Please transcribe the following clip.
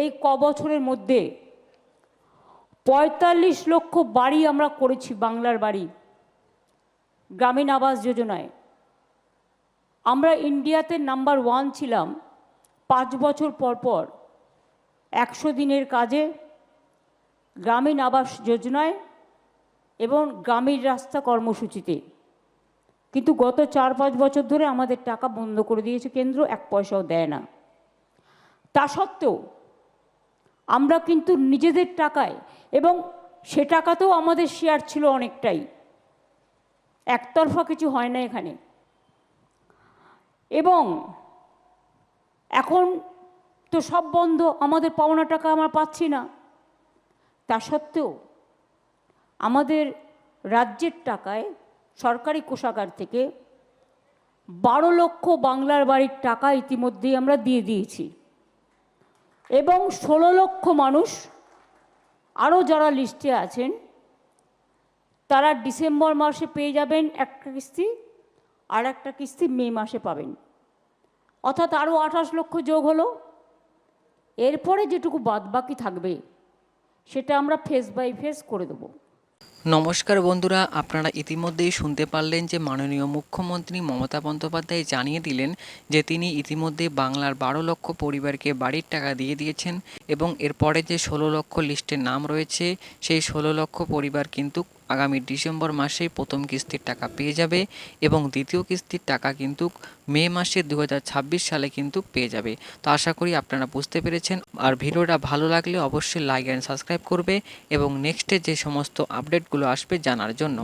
এই ক বছরের মধ্যে পঁয়তাল্লিশ লক্ষ বাড়ি আমরা করেছি বাংলার বাড়ি, গ্রামীণ আবাস যোজনায়। আমরা ইন্ডিয়াতে নাম্বার ওয়ান ছিলাম পাঁচ বছর পর পর, একশো দিনের কাজে, গ্রামীণ আবাস যোজনায় এবং গ্রামীণ রাস্তা কর্মসূচিতে। কিন্তু গত চার পাঁচ বছর ধরে আমাদের টাকা বন্ধ করে দিয়েছে কেন্দ্র, এক পয়সাও দেয় না। তা সত্ত্বেও আমরা কিন্তু নিজেদের টাকায় এবং সে টাকাতেও আমাদের শেয়ার ছিল অনেকটাই। একতরফা কিছু হয় না এখানে। এবং এখন তো সব বন্ধ, আমাদের পাওনা টাকা আমরা পাচ্ছি না। তা সত্ত্বেও আমাদের রাজ্যের টাকায় সরকারি কোষাগার থেকে বারো লক্ষ বাংলার বাড়ির টাকা ইতিমধ্যেই আমরা দিয়ে দিয়েছি। এবং ষোলো লক্ষ মানুষ আরও যারা লিস্টে আছেন, তারা ডিসেম্বর মাসে পেয়ে যাবেন একটা কিস্তি আর একটা কিস্তি মে মাসে পাবেন। অর্থাৎ আরও আঠাশ লক্ষ যোগ হলো। এরপরে যেটুকু বাদ বাকি থাকবে, সেটা আমরা ফেস বাই ফেস করে দেবো। নমস্কার বন্ধুরা, আপনারা ইতিমধ্যেই শুনতে পারলেন যে মাননীয় মুখ্যমন্ত্রী মমতা বন্দ্যোপাধ্যায় জানিয়ে দিলেন যে তিনি ইতিমধ্যে বাংলার বারো লক্ষ পরিবারকে বাড়ির টাকা দিয়ে দিয়েছেন এবং এরপরে যে ষোলো লক্ষ লিস্টের নাম রয়েছে, সেই ষোলো লক্ষ পরিবার কিন্তু আগামী ডিসেম্বর মাসেই প্রথম কিস্তির টাকা পেয়ে যাবে এবং দ্বিতীয় কিস্তির টাকা কিন্তু মে মাসে দু হাজার ছাব্বিশ সালে কিন্তু পেয়ে যাবে। তো আশা করি আপনারা বুঝতে পেরেছেন। আর ভিডিওটা ভালো লাগলে অবশ্যই লাইক অ্যান্ড সাবস্ক্রাইব করবে এবং নেক্সটে যে সমস্ত আপডেটগুলো আসবে জানার জন্য।